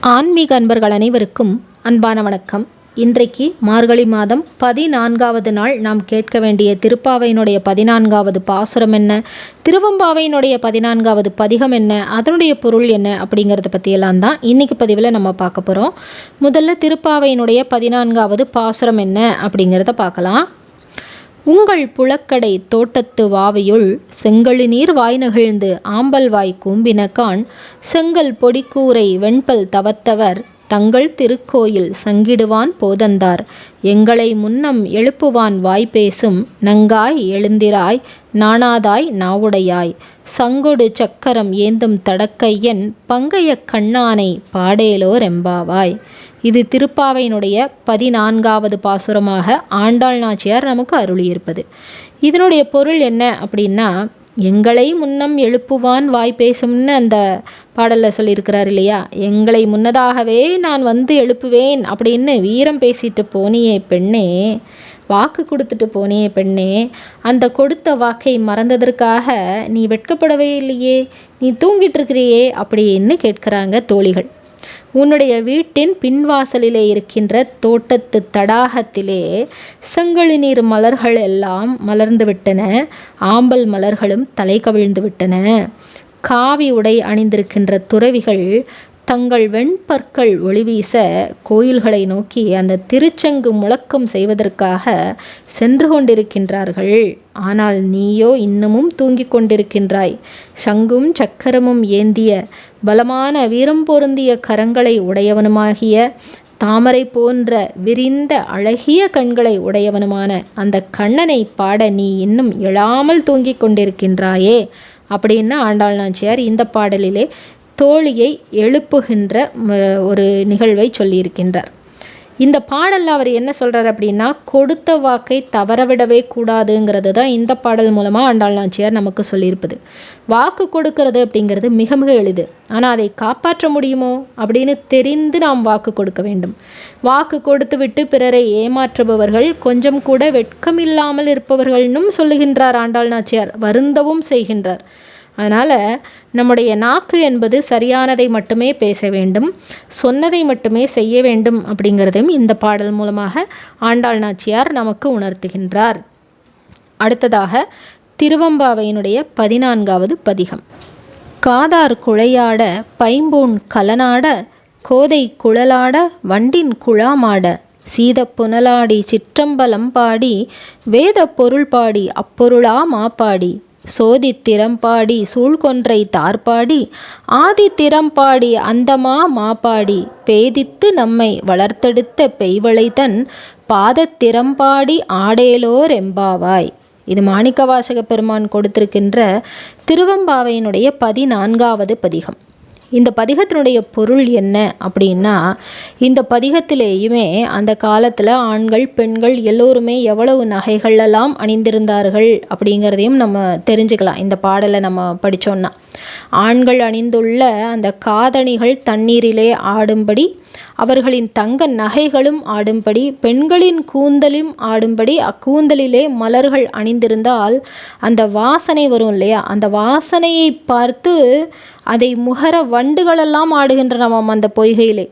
ஆன்மீக அன்பர்கள் அனைவருக்கும் அன்பான வணக்கம். இன்றைக்கு மார்கழி மாதம் பதினான்காவது நாள் நாம் கேட்க வேண்டிய திருப்பாவையினுடைய பதினான்காவது பாசுரம் என்ன திருவம்பாவையினுடைய பதினான்காவது பதிகம் என்ன அதனுடைய பொருள் என்ன அப்படிங்கிறத பற்றியெல்லாம் தான் இன்றைக்கி பதிவில் நம்ம பார்க்க போகிறோம் முதல்ல திருப்பாவையினுடைய பதினான்காவது பாசுரம் என்ன அப்படிங்கிறத பார்க்கலாம். உங்கள் புலக்கடை தோட்டத்து வாவியுள் செங்கழு நீர் வாய் நகிழ்ந்து ஆம்பல் வாய் கூம்பினகான் செங்கல் பொடிக்கூரை வெண்பல் தவத்தவர் தங்கள் திருக்கோயில் சங்கிடுவான் போதந்தார். எங்களை முன்னம் எழுப்புவான் வாய் பேசும் நங்காய் எழுந்திராய் நாணாதாய் நாவுடையாய். சங்கொடு சக்கரம் ஏந்தும் தடக்கையன் பங்கைய கண்ணானை பாடேலோர் எம்பாவாய். இது திருப்பாவையினுடைய பதினான்காவது பாசுரமாக ஆண்டாள் நாச்சியார் நமக்கு அருளியிருப்பது. இதனுடைய பொருள் என்ன அப்படின்னா எங்களை முன்னம் எழுப்புவான் வாய் பேசும்னு அந்த பாடலில் சொல்லியிருக்கிறார் இல்லையா? எங்களை முன்னதாகவே நான் வந்து எழுப்புவேன் அப்படின்னு வீரம் பேசிட்டு போனியே பெண்ணே வாக்கு கொடுத்துட்டு போனியே பெண்ணே அந்த கொடுத்த வாக்கை மறந்ததற்காக நீ வெட்கப்படவே இல்லையே நீ தூங்கிட்டு இருக்கிறியே அப்படின்னு கேட்குறாங்க தோழிகள். உன்னுடைய வீட்டின் பின்வாசலிலே இருக்கின்ற தோட்டத்து தடாகத்திலே செங்கழி நீர் மலர்கள் எல்லாம் மலர்ந்து விட்டன. ஆம்பல் மலர்களும் தலை கவிழ்ந்து விட்டன. காவி உடை அணிந்திருக்கின்ற துறவிகள் தங்கள் வெண்பற்கள் ஒளிவீச கோயில்களை நோக்கி அந்த திருச்செங்கு முழக்கம் செய்வதற்காக சென்று கொண்டிருக்கின்றார்கள். ஆனால் நீயோ இன்னமும் தூங்கிக் கொண்டிருக்கின்றாய். சங்கும் சக்கரமும் ஏந்திய பலமான வீரம் பொருந்திய கரங்களை உடையவனுமாகிய தாமரை போன்ற விரிந்த அழகிய கண்களை உடையவனுமான அந்த கண்ணனை பாட நீ இன்னும் எழாமல் தூங்கிக் கொண்டிருக்கின்றாயே. அப்படின்னு ஆண்டாள் நாச்சியார் இந்த பாடலிலே தோழியை எழுப்புகின்ற ஒரு நிகழ்வை சொல்லியிருக்கின்றார். இந்த பாடலில் அவர் என்ன சொல்கிறார் அப்படின்னா கொடுத்த வாக்கை தவறவிடவே கூடாதுங்கிறது தான் இந்த பாடல் மூலமாக ஆண்டாள் நாச்சியார் நமக்கு சொல்லியிருப்பது. வாக்கு கொடுக்கறது அப்படிங்கிறது மிக மிக எளிது. ஆனால் அதை காப்பாற்ற முடியுமோ அப்படின்னு தெரிந்து நாம் வாக்கு கொடுக்க வேண்டும். வாக்கு கொடுத்து விட்டு பிறரை ஏமாற்றுபவர்கள் கொஞ்சம் கூட வெட்கமில்லாமல் இருப்பவர்கள்னும் சொல்லுகின்றார் ஆண்டாள் நாச்சியார். வருந்தவும் செய்கின்றார். அதனால் நம்முடைய நாக்கு என்பது சரியானதை மட்டுமே பேச வேண்டும் சொன்னதை மட்டுமே செய்ய வேண்டும் அப்படிங்கிறதையும் இந்த பாடல் மூலமாக ஆண்டாள் நாச்சியார் நமக்கு உணர்த்துகின்றார். அடுத்ததாக திருவம்பாவையினுடைய பதினான்காவது பதிகம். காதார் குழையாட பைம்பூன் கலனாட கோதை குழலாட வண்டின் குழாமாட சீத புனலாடி சிற்றம்பலம் பாடி வேத பொருள் பாடி அப்பொருளா மாப்பாடி சோதி திறம்பாடி சூழ்கொன்றை தார்பாடி ஆதி திறம்பாடி அந்தமா மாப்பாடி பேதித்து நம்மை வளர்த்தெடுத்த பெய்வளைதன் பாதத்திறம்பாடி ஆடேலோர் எம்பாவாய். இது மாணிக்கவாசக பெருமான் கொடுத்திருக்கின்ற திருவம்பாவையினுடைய பதினான்காவது பதிகம். இந்த பதிகத்தினுடைய பொருள் என்ன அப்படின்னா இந்த பதிகத்திலேயுமே அந்த காலத்தில் ஆண்கள் பெண்கள் எல்லோருமே எவ்வளவு நகைகளெல்லாம் அணிந்திருந்தார்கள் அப்படிங்கிறதையும் நம்ம தெரிஞ்சுக்கலாம். இந்த பாடலை நம்ம படித்தோன்னா ஆண்கள் அணிந்துள்ள அந்த காதணிகள் தண்ணீரிலே ஆடும்படி அவர்களின் தங்க நகைகளும் ஆடும்படி பெண்களின் கூந்தலும் ஆடும்படி அக்கூந்தலிலே மலர்கள் அணிந்திருந்தால் அந்த வாசனை வரும் இல்லையா? அந்த வாசனையை பார்த்து அதை முகர வண்டுகளெல்லாம் ஆடுகின்றனவாம் அந்த பொய்கையிலே.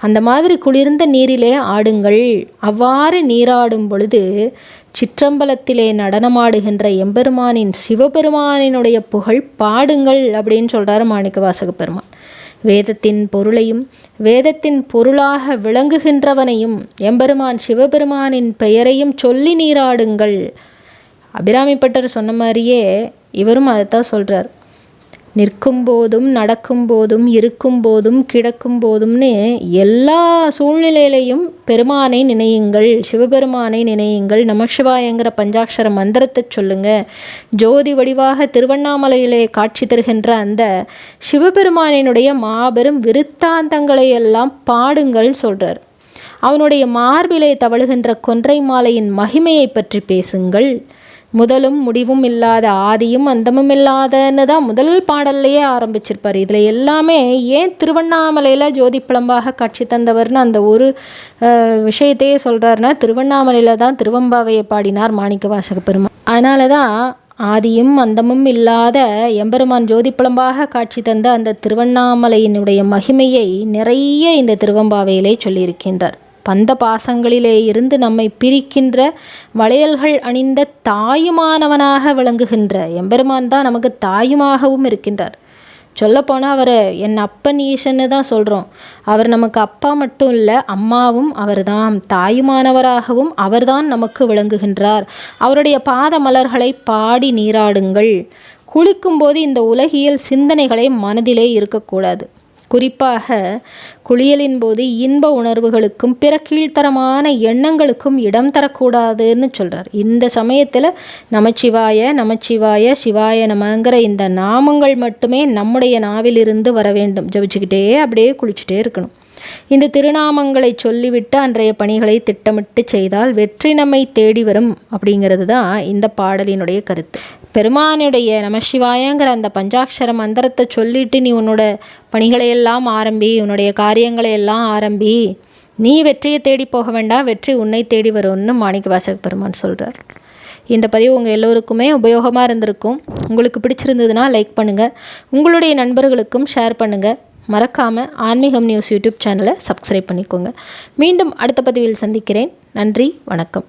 அந்த மாதிரி குளிர்ந்த நீரிலே ஆடுங்கள். அவ்வாறு நீராடும் பொழுது சிற்றம்பலத்திலே நடனமாடுகின்ற எம்பெருமானின் சிவபெருமானினுடைய புகழ் பாடுங்கள் அப்படின்னு சொல்கிறாரு மாணிக்க வாசக பெருமான் வேதத்தின் பொருளையும் வேதத்தின் பொருளாக விளங்குகின்றவனையும் எம்பெருமான் சிவபெருமானின் பெயரையும் சொல்லி நீராடுங்கள். அபிராமிப்பட்டர் சொன்ன மாதிரியே இவரும் அதைத்தான் சொல்கிறார் நிற்கும் போதும் நடக்கும் போதும் இருக்கும் போதும் கிடக்கும் போதும்னு எல்லா சூழ்நிலையிலையும் பெருமானை நினையுங்கள் சிவபெருமானை நினையுங்கள் நமசிவாயங்கிற பஞ்சாட்சர மந்திரத்தை சொல்லுங்க. ஜோதி வடிவாக திருவண்ணாமலையிலே காட்சி தருகின்ற அந்த சிவபெருமானினுடைய மாபெரும் விருத்தாந்தங்களை எல்லாம் பாடுங்கள் சொல்கிறார் அவனுடைய மார்பிலே தவழுகின்ற கொன்றை மாலையின் மகிமையை பற்றி பேசுங்கள். முதலும் முடிவும் இல்லாத ஆதியும் அந்தமும் இல்லாதன்னு தான் முதல் பாடல்லையே ஆரம்பிச்சிருப்பார். இதில் எல்லாமே ஏன் திருவண்ணாமலையில் ஜோதி பிளம்பாக காட்சி தந்தவர்னு அந்த ஒரு விஷயத்தையே சொல்கிறாருன்னா திருவண்ணாமலையில் தான் திருவம்பாவையை பாடினார் மாணிக்க வாசக பெருமாள் அதனால தான் ஆதியும் அந்தமும் இல்லாத எம்பெருமான் ஜோதிப்புலம்பாக காட்சி தந்த அந்த திருவண்ணாமலையினுடைய மகிமையை நிறைய இந்த திருவம்பாவையிலே சொல்லியிருக்கின்றார். பந்த பாசங்களிலே இருந்து நம்மை பிரிக்கின்ற வளையல்கள் அணிந்த தாயுமானவனாக விளங்குகின்ற எம்பெருமான் தான் நமக்கு தாயுமாகவும் இருக்கின்றார். சொல்லப்போனால் அவர் என் அப்பன் ஈசன்னு தான் சொல்கிறோம் அவர் நமக்கு அப்பா மட்டும் இல்லை அம்மாவும் அவர்தான் தாயுமானவராகவும் அவர்தான் நமக்கு விளங்குகின்றார். அவருடைய பாத மலர்களை பாடி நீராடுங்கள். குளிக்கும்போது இந்த உலகியல் சிந்தனைகளை மனதிலே இருக்கக்கூடாது. குறிப்பாக குளியலின் போது இன்ப உணர்வுகளுக்கும் பிற கீழ்த்தரமான எண்ணங்களுக்கும் இடம் தரக்கூடாதுன்னு சொல்கிறார் இந்த சமயத்தில் நமச்சிவாய நமச்சிவாய சிவாய நமங்கிற இந்த நாமங்கள் மட்டுமே நம்முடைய நாவிலிருந்து வர வேண்டும். ஜபிச்சுக்கிட்டே அப்படியே குளிச்சுட்டே இருக்கணும். இந்த திருநாமங்களை சொல்லிவிட்டு அன்றைய பணிகளை திட்டமிட்டு செய்தால் வெற்றி நம்மை தேடி வரும் அப்படிங்கிறது தான் இந்த பாடலினுடைய கருத்து. பெருமானுடைய நமசிவாயங்கிற அந்த பஞ்சாட்சர மந்திரத்தை சொல்லிட்டு நீ உன்னோட பணிகளை எல்லாம் ஆரம்பி உன்னுடைய காரியங்களை எல்லாம் ஆரம்பி. நீ வெற்றியை தேடி போக வேண்டாம் வெற்றி உன்னை தேடி வரும்னு மாணிக்க வாசக பெருமான் சொல்கிறார் இந்த பதிவு உங்கள் எல்லோருக்குமே உபயோகமாக இருந்திருக்கும். உங்களுக்கு பிடிச்சிருந்ததுன்னா லைக் பண்ணுங்கள் உங்களுடைய நண்பர்களுக்கும் ஷேர் பண்ணுங்கள் மறக்காமல் ஆன்மீகம் நியூஸ் யூடியூப் சேனலை சப்ஸ்கிரைப் பண்ணிக்கோங்க. மீண்டும் அடுத்த பதிவில் சந்திக்கிறேன். நன்றி வணக்கம்.